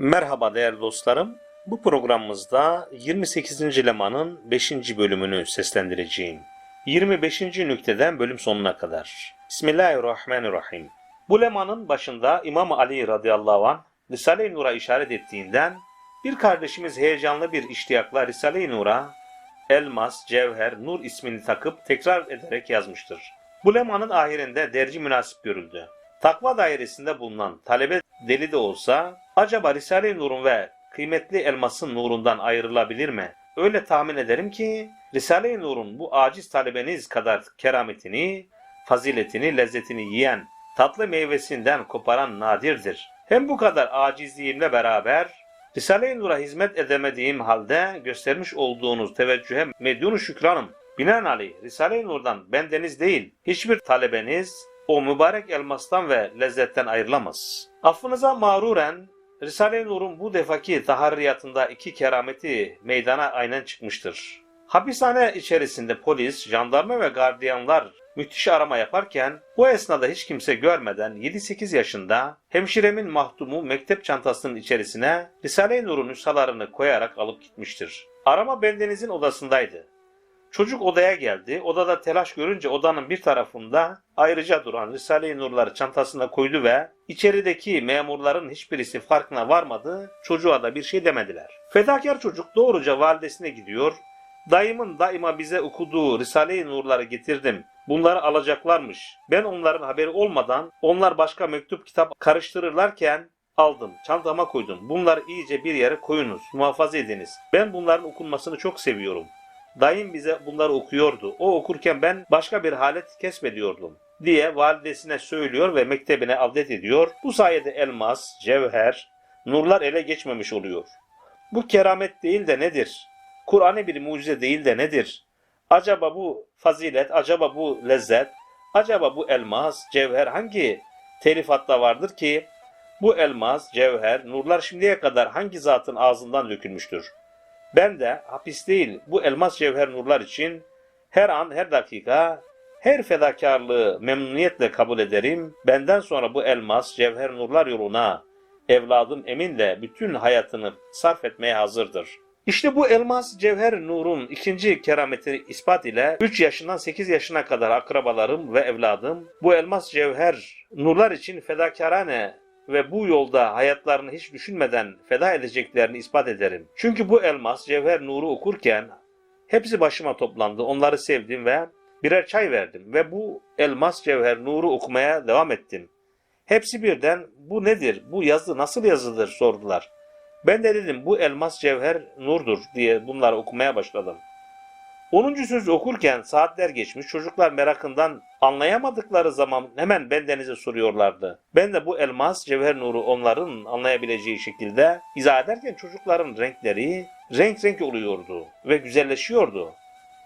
Merhaba değerli dostlarım. Bu programımızda 28. Leman'ın 5. bölümünü seslendireceğim. 25. nükteden bölüm sonuna kadar. Bismillahirrahmanirrahim. Bu lemanın başında İmam Ali radıyallahu anh Risale-i Nur'a işaret ettiğinden bir kardeşimiz heyecanlı bir iştiyakla Risale-i Nur'a elmas, cevher, nur ismini takıp tekrar ederek yazmıştır. Bu lemanın ahirinde derci münasip görüldü. Takva dairesinde bulunan talebe deli de olsa acaba Risale-i Nur'un ve kıymetli elmasın nurundan ayrılabilir mi? Öyle tahmin ederim ki Risale-i Nur'un bu aciz talebeniz kadar kerametini, faziletini, lezzetini yiyen, tatlı meyvesinden koparan nadirdir. Hem bu kadar acizliğimle beraber Risale-i Nur'a hizmet edemediğim halde göstermiş olduğunuz teveccühe medyunu şükranım. Binaenaleyh Risale-i Nur'dan bendeniz değil, hiçbir talebeniz o mübarek elmastan ve lezzetten ayrılamaz. Affınıza mağruren Risale-i Nur'un bu defaki taharriyatında iki kerameti meydana aynen çıkmıştır. Hapishane içerisinde polis, jandarma ve gardiyanlar müthiş arama yaparken bu esnada hiç kimse görmeden 7-8 yaşında hemşiremin mahdumu mektep çantasının içerisine Risale-i Nur'un nüshalarını koyarak alıp gitmiştir. Arama bendenizin odasındaydı. Çocuk odaya geldi. Odada telaş görünce odanın bir tarafında ayrıca duran Risale-i Nurları çantasına koydu ve içerideki memurların hiçbirisi farkına varmadı. Çocuğa da bir şey demediler. Fedakar çocuk doğruca validesine gidiyor. Dayımın daima bize okuduğu Risale-i Nurları getirdim. Bunları alacaklarmış. Ben onların haberi olmadan onlar başka mektup kitap karıştırırlarken aldım. Çantama koydum. Bunları iyice bir yere koyunuz. Muhafaza ediniz. Ben bunların okunmasını çok seviyorum. Dayım bize bunları okuyordu. O okurken ben başka bir halet kesmediyordum diye validesine söylüyor ve mektebine avdet ediyor. Bu sayede elmas, cevher, nurlar ele geçmemiş oluyor. Bu keramet değil de nedir? Kur'an'ı bir mucize değil de nedir? Acaba bu fazilet, acaba bu lezzet, acaba bu elmas, cevher hangi telifatta vardır ki bu elmas, cevher, nurlar şimdiye kadar hangi zatın ağzından dökülmüştür? Ben de hapis değil bu elmas cevher nurlar için her an her dakika her fedakarlığı memnuniyetle kabul ederim. Benden sonra bu elmas cevher nurlar yoluna evladım Emin de bütün hayatını sarf etmeye hazırdır. İşte bu elmas cevher nurun ikinci kerameti ispat ile 3 yaşından 8 yaşına kadar akrabalarım ve evladım bu elmas cevher nurlar için fedakarane ve bu yolda hayatlarını hiç düşünmeden feda edeceklerini ispat ederim. Çünkü bu elmas cevher nuru okurken hepsi başıma toplandı. Onları sevdim ve birer çay verdim ve bu elmas cevher nuru okumaya devam ettim. Hepsi birden bu nedir, bu yazı nasıl yazılır sordular. Ben de dedim bu elmas cevher nurdur diye bunları okumaya başladım. 10. sözü okurken saatler geçmiş çocuklar merakından anlayamadıkları zaman hemen bendenize soruyorlardı. Ben de bu elmas cevher nuru onların anlayabileceği şekilde izah ederken çocukların renkleri renk renk oluyordu ve güzelleşiyordu.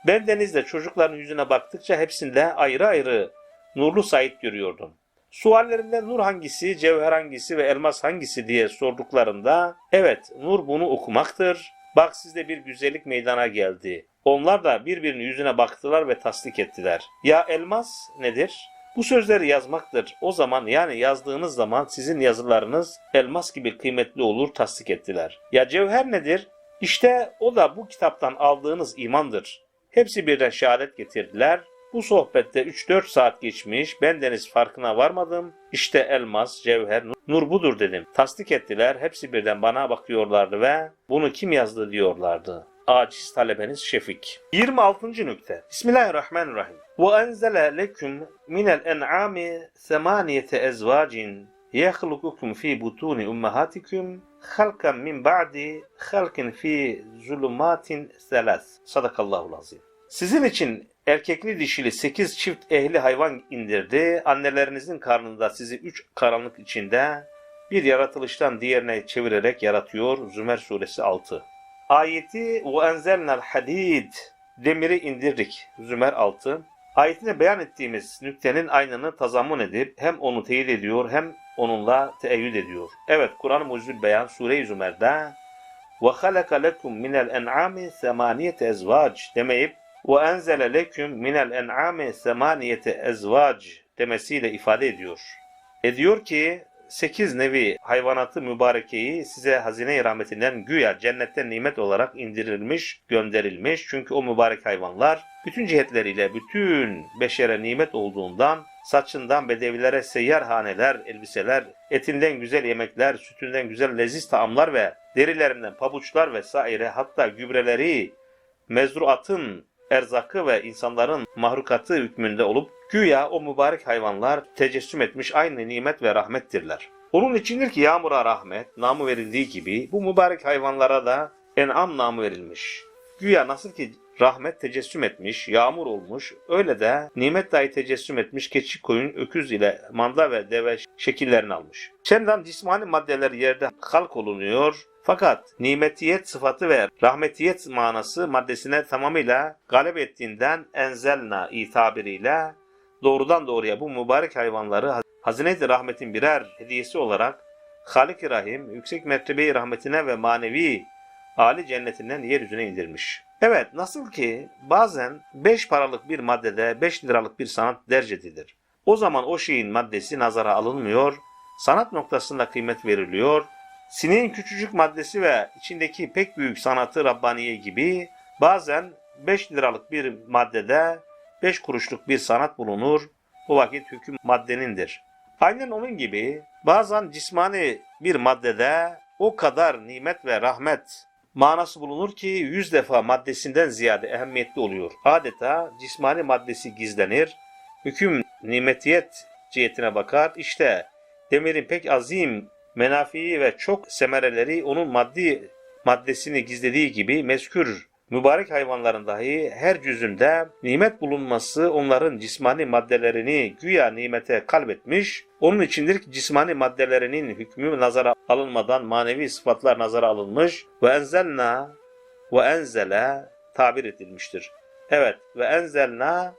Bendeniz de çocukların yüzüne baktıkça hepsinde ayrı ayrı nurlu Said görüyordum. Suallerinde nur hangisi, cevher hangisi ve elmas hangisi diye sorduklarında evet nur bunu okumaktır. Bak sizde bir güzellik meydana geldi. Onlar da birbirinin yüzüne baktılar ve tasdik ettiler. Ya elmas nedir? Bu sözleri yazmaktır. O zaman yani yazdığınız zaman sizin yazılarınız elmas gibi kıymetli olur tasdik ettiler. Ya cevher nedir? İşte o da bu kitaptan aldığınız imandır. Hepsi birden şehadet getirdiler. Bu sohbette 3-4 saat geçmiş, bendeniz farkına varmadım. İşte elmas, cevher, nur budur dedim. Tasdik ettiler, hepsi birden bana bakıyorlardı ve bunu kim yazdı diyorlardı Aciz talebeniz Şefik. 26. nükte. Bismillahirrahmanirrahim. Ve enzele leküm minel en'ami semaniyete ezvacin يخلقكم في بطون أمهاتكم خلقا من بعد خلق في ظلمات ثلاث صدق الله العظيم Sizin için erkekli dişili sekiz çift ehli hayvan indirdi. Annelerinizin karnında sizi üç karanlık içinde bir yaratılıştan diğerine çevirerek yaratıyor. Zümer suresi 6. Ayeti ve enzelnel hadid demiri indirdik. Zümer 6. Ayetine beyan ettiğimiz nüktenin aynını tazammun edip hem onu teyit ediyor hem onunla teeyyüd ediyor. Evet Kur'an-ı Mucizül Beyan Sure-i Zümer'de halaka lekum minel en'ami semaniyete ezvac demeyip enzele leküm minel en'ami semaniyete ezvac demesiyle ifade ediyor. Ediyor ki sekiz nevi hayvanatı mübarekeyi size hazine-i rahmetinden güya cennetten nimet olarak indirilmiş, gönderilmiş. Çünkü o mübarek hayvanlar bütün cihetleriyle bütün beşere nimet olduğundan saçından bedevilere seyyar haneler, elbiseler, etinden güzel yemekler, sütünden güzel leziz taamlar ve derilerinden pabuçlar vesaire hatta gübreleri mezruatın erzakı ve insanların mahrukatı hükmünde olup güya o mübarek hayvanlar tecessüm etmiş aynı nimet ve rahmettirler. Onun içindir ki yağmura rahmet namı verildiği gibi bu mübarek hayvanlara da en'am namı verilmiş. Güya nasıl ki rahmet tecessüm etmiş, yağmur olmuş, öyle de nimet dahi tecessüm etmiş keçi, koyun, öküz ile manda ve deve şekillerini almış. Çendan cismani maddeler yerde halk olunuyor, fakat nimetiyet sıfatı ve rahmetiyet manası maddesine tamamıyla galip ettiğinden enzelna itabiriyle doğrudan doğruya bu mübarek hayvanları hazine-i rahmetin birer hediyesi olarak Halik-i Rahim yüksek mertebeyi rahmetine ve manevi âli cennetinden yeryüzüne indirmiş. Evet nasıl ki bazen 5 paralık bir maddede 5 liralık bir sanat derc edilir. O zaman o şeyin maddesi nazara alınmıyor, sanat noktasında kıymet veriliyor, sineğin küçücük maddesi ve içindeki pek büyük sanatı Rabbaniye gibi bazen 5 liralık bir maddede 5 kuruşluk bir sanat bulunur, bu vakit hüküm maddenindir. Aynen onun gibi bazen cismani bir maddede o kadar nimet ve rahmet manası bulunur ki yüz defa maddesinden ziyade ehemmiyetli oluyor. Adeta cismani maddesi gizlenir, hüküm nimetiyet cihetine bakar. İşte demirin pek azim menafii ve çok semereleri onun maddi maddesini gizlediği gibi mezkür mübarek hayvanların dahi her cüzünde nimet bulunması onların cismani maddelerini güya nimete kalbetmiş, onun içindir ki cismani maddelerinin hükmü nazara alınmadan manevi sıfatlar nazara alınmış ve enzelna ve enzele tabir edilmiştir. Evet ve enzelna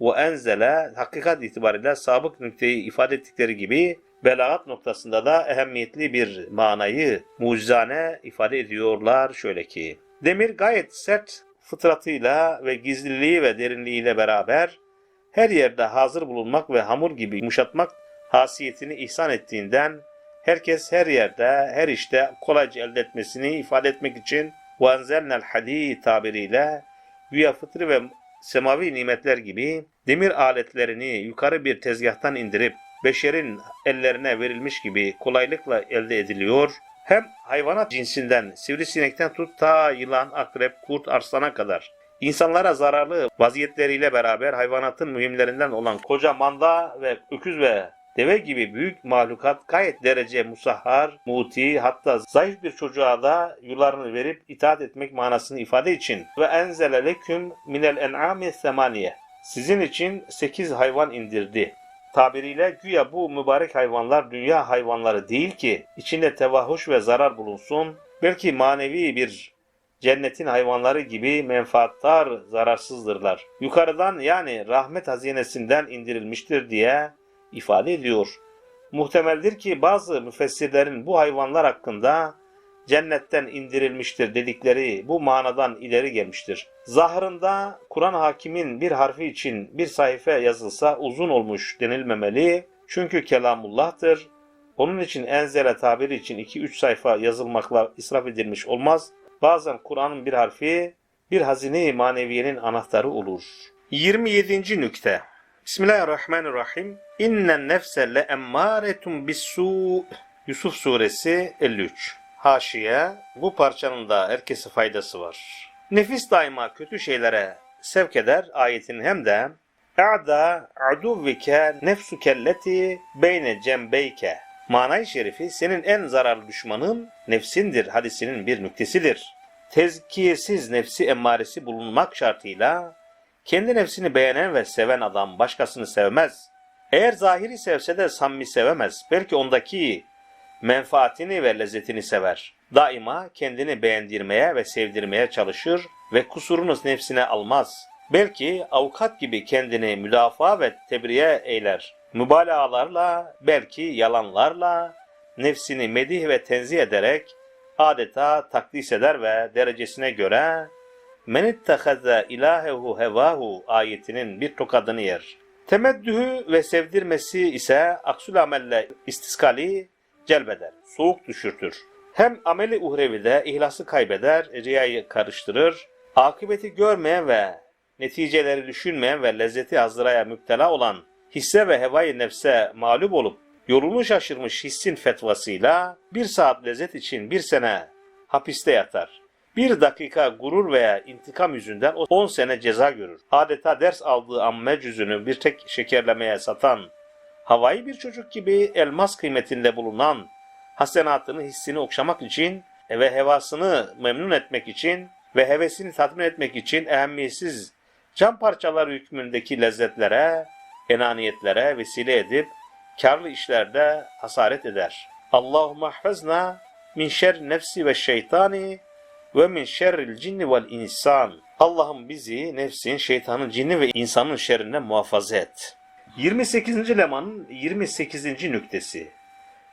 ve enzele hakikat itibariyle sabık nükteyi ifade ettikleri gibi belagat noktasında da ehemmiyetli bir manayı mucizane ifade ediyorlar şöyle ki. Demir gayet sert fıtratıyla ve gizliliği ve derinliğiyle beraber her yerde hazır bulunmak ve hamur gibi yumuşatmak hasiyetini ihsan ettiğinden herkes her yerde, her işte kolayca elde etmesini ifade etmek için وَاَنْزَلْنَا الْحَد۪ي tabiriyle güya fıtri ve semavi nimetler gibi demir aletlerini yukarı bir tezgahtan indirip beşerin ellerine verilmiş gibi kolaylıkla elde ediliyor. Hem hayvanat cinsinden sivrisinekten tut ta yılan, akrep, kurt, arslana kadar. İnsanlara zararlı vaziyetleriyle beraber hayvanatın mühimlerinden olan koca manda ve öküz ve deve gibi büyük mahlukat gayet derece musahhar, muti hatta zayıf bir çocuğa da yularını verip itaat etmek manasını ifade için. Ve enzele leküm minel en'ami semaniye. Sizin için sekiz hayvan indirdi tabiriyle güya bu mübarek hayvanlar dünya hayvanları değil ki içinde tevahuş ve zarar bulunsun. Belki manevi bir cennetin hayvanları gibi menfaattar zararsızdırlar. Yukarıdan yani rahmet hazinesinden indirilmiştir diye ifade ediyor. Muhtemeldir ki bazı müfessirlerin bu hayvanlar hakkında cennetten indirilmiştir dedikleri bu manadan ileri gelmiştir. Zahırında Kur'an hakimin bir harfi için bir sayfa yazılsa uzun olmuş denilmemeli. Çünkü kelamullah'tır. Onun için enzele tabiri için 2-3 sayfa yazılmakla israf edilmiş olmaz. Bazen Kur'an'ın bir harfi bir hazine-i maneviyenin anahtarı olur. 27. nükte Bismillahirrahmanirrahim. İnnen nefse le emmâretun bis-sû Yusuf suresi 53 Haşiye, bu parçanın da herkese faydası var. Nefis daima kötü şeylere sevk eder ayetin hem de E'da aduvvike nefsu kelleti beyne cembeyke Manay şerifi senin en zararlı düşmanın nefsindir hadisinin bir nüktesidir. Tezkiyesiz nefsi emmaresi bulunmak şartıyla kendi nefsini beğenen ve seven adam başkasını sevmez. Eğer zahiri sevse de samimi sevemez. Belki ondaki menfaatini ve lezzetini sever. Daima kendini beğendirmeye ve sevdirmeye çalışır ve kusurunu nefsine almaz. Belki avukat gibi kendini müdafaa ve tebriye eyler. Mübalağalarla, belki yalanlarla, nefsini medih ve tenzih ederek adeta takdis eder ve derecesine göre men ittehaze ilahehu hevahu ayetinin bir tokadını yer. Temeddühü ve sevdirmesi ise aksul amelle istiskali celbeder, soğuk düşürtür. Hem ameli uhrevide ihlası kaybeder, riyayı karıştırır, akıbeti görmeyen ve neticeleri düşünmeyen ve lezzeti hazdıraya müptela olan hisse ve hevai nefse mağlup olup yolunu şaşırmış hissin fetvasıyla bir saat lezzet için bir sene hapiste yatar. Bir dakika gurur veya intikam yüzünden 10 sene ceza görür. Adeta ders aldığı amme cüzünü bir tek şekerlemeye satan, havai bir çocuk gibi elmas kıymetinde bulunan hasenatını hissini okşamak için ve hevasını memnun etmek için ve hevesini tatmin etmek için ehemmiyetsiz cam parçaları hükmündeki lezzetlere, enaniyetlere vesile edip karlı işlerde hasaret eder. Allahümme ahfazna min şer nefsi ve şeytani ve min şerril cinni vel insan. Allah'ım bizi nefsin, şeytanın, cinni ve insanın şerrinden muhafaza et. 28. lemanın 28. nüktesi.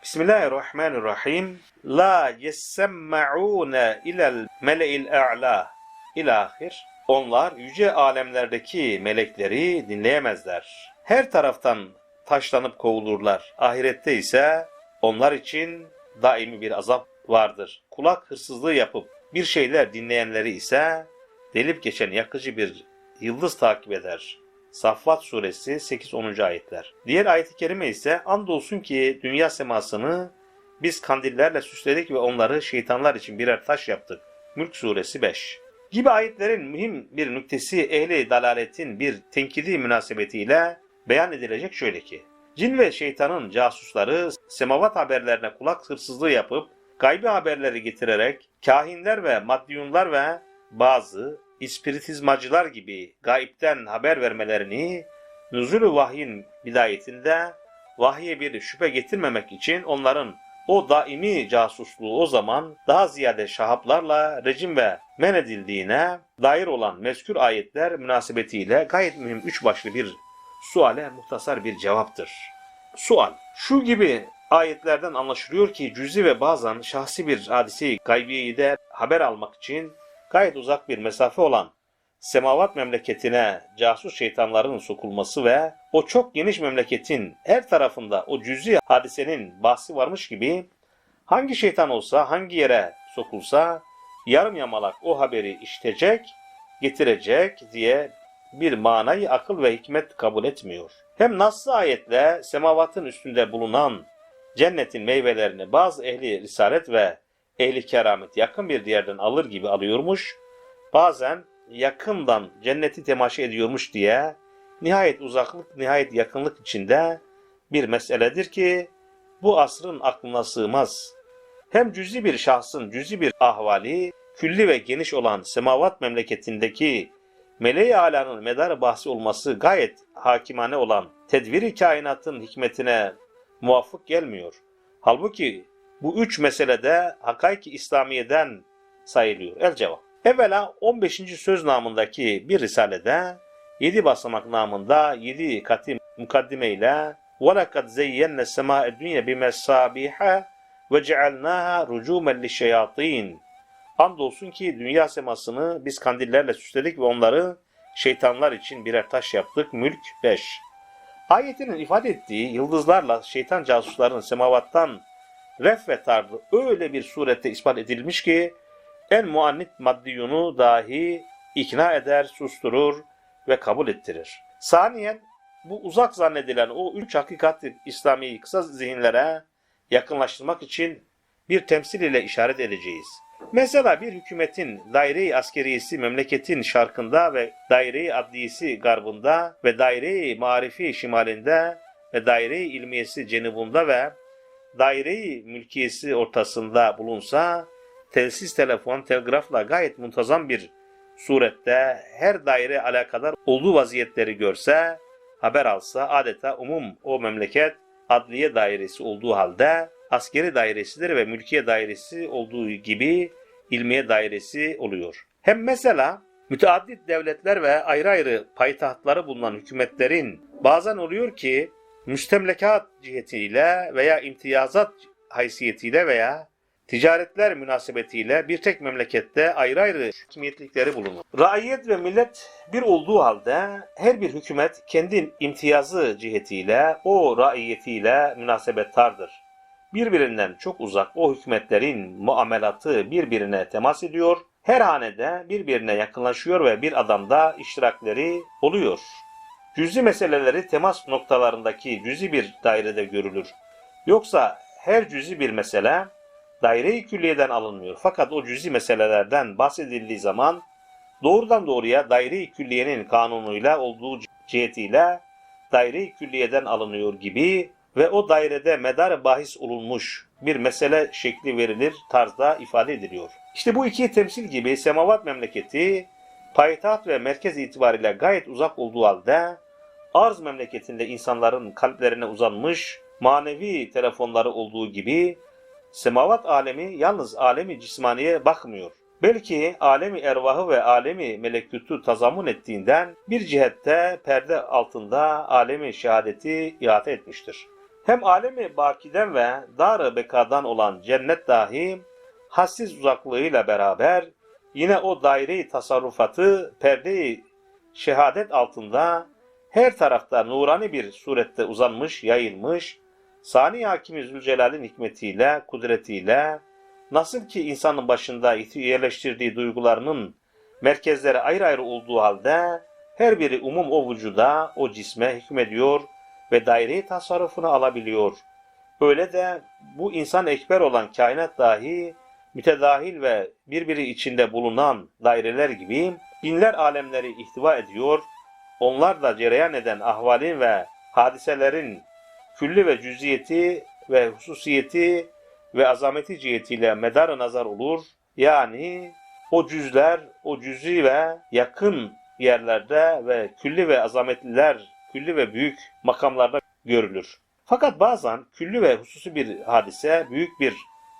Bismillahirrahmanirrahim. La yessemmaune ilel mele'il a'la. İlahir. Onlar yüce alemlerdeki melekleri dinleyemezler. Her taraftan taşlanıp kovulurlar. Ahirette ise onlar için daimi bir azap vardır. Kulak hırsızlığı yapıp bir şeyler dinleyenleri ise delip geçen yakıcı bir yıldız takip eder. Saffat suresi 8-10. ayetler. Diğer ayet-i kerime ise andolsun ki dünya semasını biz kandillerle süsledik ve onları şeytanlar için birer taş yaptık. Mülk suresi 5. Gibi ayetlerin mühim bir nüktesi ehli dalaletin bir tenkidi münasebetiyle beyan edilecek şöyle ki. Cin ve şeytanın casusları semavat haberlerine kulak hırsızlığı yapıp gaybi haberleri getirerek kahinler ve maddiyunlar ve bazı ispiritizmacılar gibi gayipten haber vermelerini nüzulü vahyin bidayetinde vahye bir şüphe getirmemek için onların o daimi casusluğu o zaman daha ziyade şahaplarla rejim ve men edildiğine dair olan mezkür ayetler münasebetiyle gayet mühim üç başlı bir suale muhtasar bir cevaptır. Sual. Şu gibi ayetlerden anlaşılıyor ki cüzi ve bazen şahsi bir hadiseyi gaybiyeyi de haber almak için gayet uzak bir mesafe olan semavat memleketine casus şeytanların sokulması ve o çok geniş memleketin her tarafında o cüzi hadisenin bahsi varmış gibi hangi şeytan olsa hangi yere sokulsa yarım yamalak o haberi işitecek, getirecek diye bir manayı akıl ve hikmet kabul etmiyor. Hem nasıl ayetle semavatın üstünde bulunan cennetin meyvelerini bazı ehli risalet ve ehli keramet yakın bir yerden alır gibi alıyormuş, bazen yakından cenneti temaşa ediyormuş diye nihayet uzaklık, nihayet yakınlık içinde bir meseledir ki bu asrın aklına sığmaz. Hem cüzi bir şahsın cüzi bir ahvali, külli ve geniş olan semavat memleketindeki meleği alanın medarı bahsi olması gayet hakimane olan tedviri kainatın hikmetine muvaffık gelmiyor. Halbuki bu üç meselede hakaiki İslamiye'den sayılıyor. El cevap. Evvela 15. söz namındaki bir risalede 7 basamak namında 7 katı mukaddime ile وَلَقَدْ زَيَّنَّ السَّمَاءَ الدُّنْيَا بِمَسَّابِحَ وَجَعَلْنَاهَا رُجُومًا لِلشَّيَاطِينَ Andolsun ki dünya semasını biz kandillerle süsledik ve onları şeytanlar için birer taş yaptık. Mülk 5. Ayetinin ifade ettiği yıldızlarla şeytan casusların semavattan ref ve tarzı öyle bir surette ispat edilmiş ki en muannit maddiyunu dahi ikna eder, susturur ve kabul ettirir. Saniyen bu uzak zannedilen o üç hakikat İslami kısa zihinlere yakınlaştırmak için bir temsil ile işaret edeceğiz. Mesela bir hükümetin daire-i askeriyesi memleketin şarkında ve daire-i adliyesi garbında ve daire-i marifi şimalinde ve daire-i ilmiyesi cenubunda ve daire-i mülkiyesi ortasında bulunsa, telsiz telefon, telgrafla gayet muntazam bir surette her daire alakadar olduğu vaziyetleri görse, haber alsa adeta umum o memleket adliye dairesi olduğu halde askeri dairesidir ve mülkiye dairesi olduğu gibi ilmiye dairesi oluyor. Hem mesela müteaddit devletler ve ayrı ayrı payitahtları bulunan hükümetlerin bazen oluyor ki müstemlekat cihetiyle veya imtiyazat haysiyetiyle veya ticaretler münasebetiyle bir tek memlekette ayrı ayrı hükümiyetlikleri bulunur. Raiyet ve millet bir olduğu halde her bir hükümet kendi imtiyazı cihetiyle o raiyetiyle münasebettardır. birbirinden çok uzak o hükümetlerin muamelatı birbirine temas ediyor. Her hanede birbirine yakınlaşıyor ve bir adamda iştirakleri oluyor. Cüzi meseleleri temas noktalarındaki cüzi bir dairede görülür. Yoksa her cüzi bir mesele daire-i külliyeden alınmıyor. Fakat o cüzi meselelerden bahsedildiği zaman doğrudan doğruya daire-i külliyenin kanunuyla olduğu cihetiyle daire-i külliyeden alınıyor gibi ve o dairede medar bahis olunmuş bir mesele şekli verilir tarzda ifade ediliyor. İşte bu iki temsil gibi semavat memleketi payitaht ve merkez itibariyle gayet uzak olduğu halde arz memleketinde insanların kalplerine uzanmış manevi telefonları olduğu gibi semavat alemi yalnız alemi cismaniye bakmıyor. Belki alemi ervahı ve alemi melekutu tazamun ettiğinden bir cihette perde altında alemi şehadeti ihate etmiştir. Hem alemi bakiden ve dar bekadan olan cennet dahi hassiz uzaklığıyla beraber yine o daire-i tasarrufatı perde-i şehadet altında her tarafta nurani bir surette uzanmış, yayılmış, Sani Hakimi Zülcelal'in hikmetiyle, kudretiyle, nasıl ki insanın başında yerleştirdiği duygularının merkezleri ayrı ayrı olduğu halde, her biri umum o vücuda, o cisme hükmediyor ve daire-i tasarrufunu alabiliyor. Öyle de bu insan ekber olan kainat dahi mütedahil ve birbiri içinde bulunan daireler gibi binler alemleri ihtiva ediyor. Onlar da cereyan eden ahvalin ve hadiselerin külli ve cüziyeti ve hususiyeti ve azameti cihetiyle medar nazar olur. Yani o cüzler, o cüzi ve yakın yerlerde ve külli ve azametliler, külli ve büyük makamlarda görülür. Fakat bazen külli ve hususi bir hadise büyük bir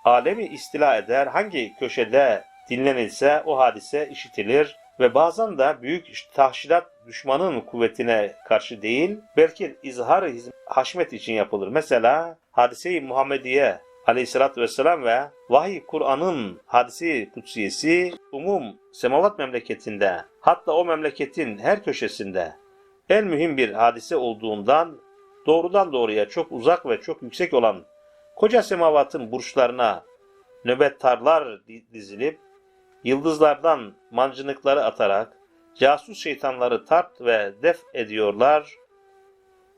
alemi istila eder. Hangi köşede dinlenilse o hadise işitilir ve bazen de büyük tahşilat düşmanın kuvvetine karşı değil, belki izhar haşmet için yapılır. Mesela hadise-i Muhammediye aleyhissalatü vesselam ve vahiy Kur'an'ın hadisi kutsiyesi umum semavat memleketinde hatta o memleketin her köşesinde en mühim bir hadise olduğundan doğrudan doğruya çok uzak ve çok yüksek olan koca semavatın burçlarına nöbettarlar dizilip yıldızlardan mancınıkları atarak casus şeytanları tart ve def ediyorlar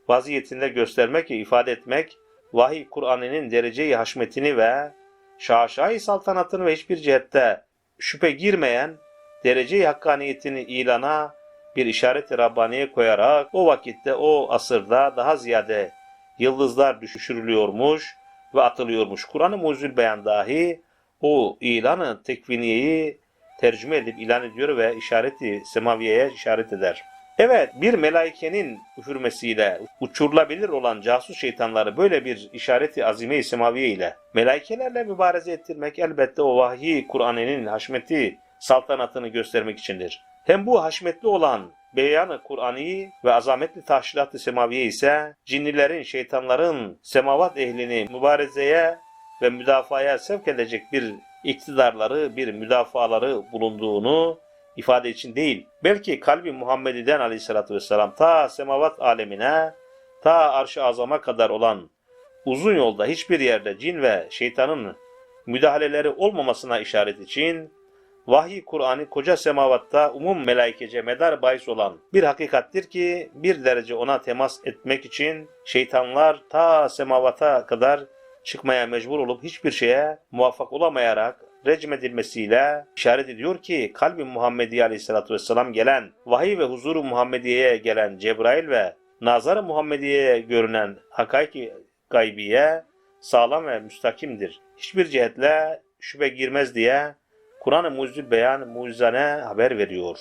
vaziyetinde göstermek ve ifade etmek vahiy Kur'an'ının dereceyi haşmetini ve şaşayı saltanatını ve hiçbir cihette şüphe girmeyen dereceyi hakkaniyetini ilana bir işaret-i Rabbaniye koyarak o vakitte o asırda daha ziyade yıldızlar düşürülüyormuş ve atılıyormuş. Kur'an-ı Muzül Beyan dahi o ilanı tekviniyeyi tercüme edip ilan ediyor ve işareti semaviyeye işaret eder. Evet bir melaikenin üfürmesiyle uçurulabilir olan casus şeytanları böyle bir işareti azime-i semaviye ile melaikelerle mübareze ettirmek elbette o vahiy Kur'an'ın haşmeti saltanatını göstermek içindir. Hem bu haşmetli olan beyanı Kur'an'ı ve azametli tahşilat-ı semaviye ise cinnilerin, şeytanların semavat ehlini mübarezeye ve müdafaya sevk edecek bir iktidarları, bir müdafaları bulunduğunu ifade için değil. Belki kalbi Muhammed'den aleyhissalatü vesselam ta semavat alemine, ta arş-ı azama kadar olan uzun yolda hiçbir yerde cin ve şeytanın müdahaleleri olmamasına işaret için vahiy Kur'an'ı koca semavatta umum melaikece medar bahis olan bir hakikattir ki bir derece ona temas etmek için şeytanlar ta semavata kadar çıkmaya mecbur olup hiçbir şeye muvaffak olamayarak recmedilmesiyle işaret ediyor ki kalbi Muhammedi Aleyhisselatü Vesselam gelen vahiy ve huzuru Muhammediye'ye gelen Cebrail ve nazar-ı Muhammediye'ye görünen hakaiki gaybiye sağlam ve müstakimdir. Hiçbir cihetle şüphe girmez diye Kur'an-ı Mucizül Beyan mucizane haber veriyor.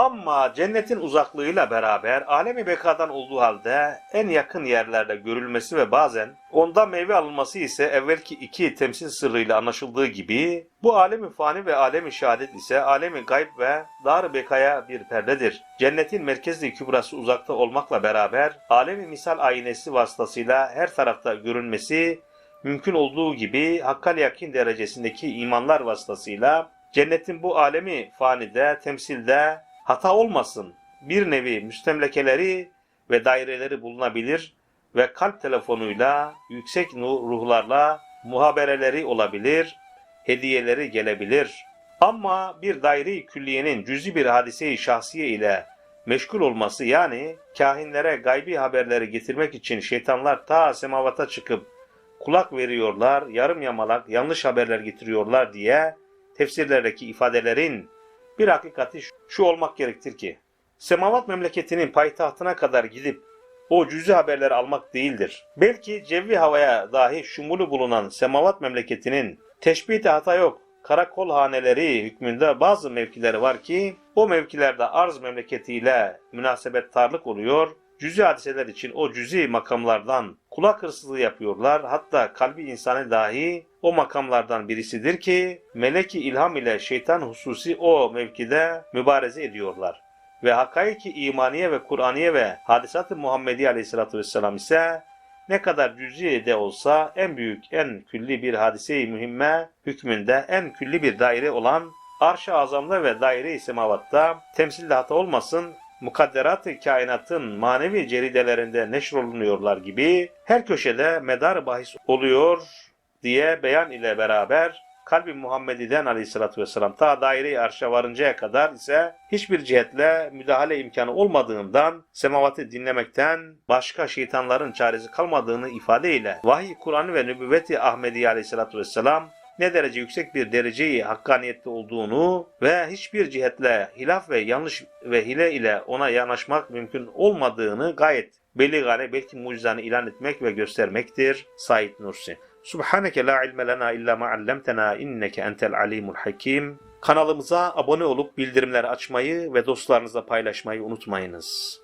Ama cennetin uzaklığıyla beraber alemi bekadan olduğu halde en yakın yerlerde görülmesi ve bazen onda meyve alınması ise evvelki iki temsil sırrıyla anlaşıldığı gibi bu alemi fani ve alemi şehadet ise alemi gayb ve dar bekaya bir perdedir. Cennetin merkezli kübrası uzakta olmakla beraber alemi misal aynesi vasıtasıyla her tarafta görünmesi mümkün olduğu gibi hakkal yakin derecesindeki imanlar vasıtasıyla cennetin bu alemi fanide, temsilde hata olmasın. Bir nevi müstemlekeleri ve daireleri bulunabilir ve kalp telefonuyla yüksek ruhlarla muhabereleri olabilir, hediyeleri gelebilir. Ama bir daire-i külliyenin cüzi bir hadise-i şahsiye ile meşgul olması yani kahinlere gaybi haberleri getirmek için şeytanlar ta semavata çıkıp kulak veriyorlar, yarım yamalak yanlış haberler getiriyorlar diye tefsirlerdeki ifadelerin bir hakikati şu olmak gerektir ki semavat memleketinin payitahtına kadar gidip o cüzi haberleri almak değildir. Belki cevvi havaya dahi şumulu bulunan semavat memleketinin teşbihte hata yok. Karakol haneleri hükmünde bazı mevkileri var ki o mevkilerde arz memleketiyle münasebettarlık oluyor. Cüzi hadiseler için o cüzi makamlardan kulak hırsızlığı yapıyorlar. Hatta kalbi insanı dahi o makamlardan birisidir ki meleki ilham ile şeytan hususi o mevkide mübareze ediyorlar ve hakaiki imaniye ve Kur'aniye ve hadisat-ı Muhammedi aleyhissalatü vesselam ise ne kadar cüz'i de olsa en büyük, en külli bir hadise-i mühimme hükmünde en külli bir daire olan arş-ı azamda ve daire-i semavatta temsilde hata olmasın mukadderat-ı kainatın manevi ceridelerinde neşrolunuyorlar gibi her köşede medar bahis oluyor diye beyan ile beraber kalbi Muhammedi'den aleyhissalatü vesselam ta daire-i arşa varıncaya kadar ise hiçbir cihetle müdahale imkanı olmadığından semavatı dinlemekten başka şeytanların çaresi kalmadığını ifadeyle vahiy Kur'an'ı ve nübüvveti Ahmediye aleyhissalatü vesselam ne derece yüksek bir dereceyi hakkaniyette olduğunu ve hiçbir cihetle hilaf ve yanlış ve hile ile ona yanaşmak mümkün olmadığını gayet beligane belki mucizane ilan etmek ve göstermektir. Said Nursi Subhaneke la ilme lena illa ma allamtena inneke entel alimul hakim. Kanalımıza abone olup bildirimleri açmayı ve dostlarınızla paylaşmayı unutmayınız.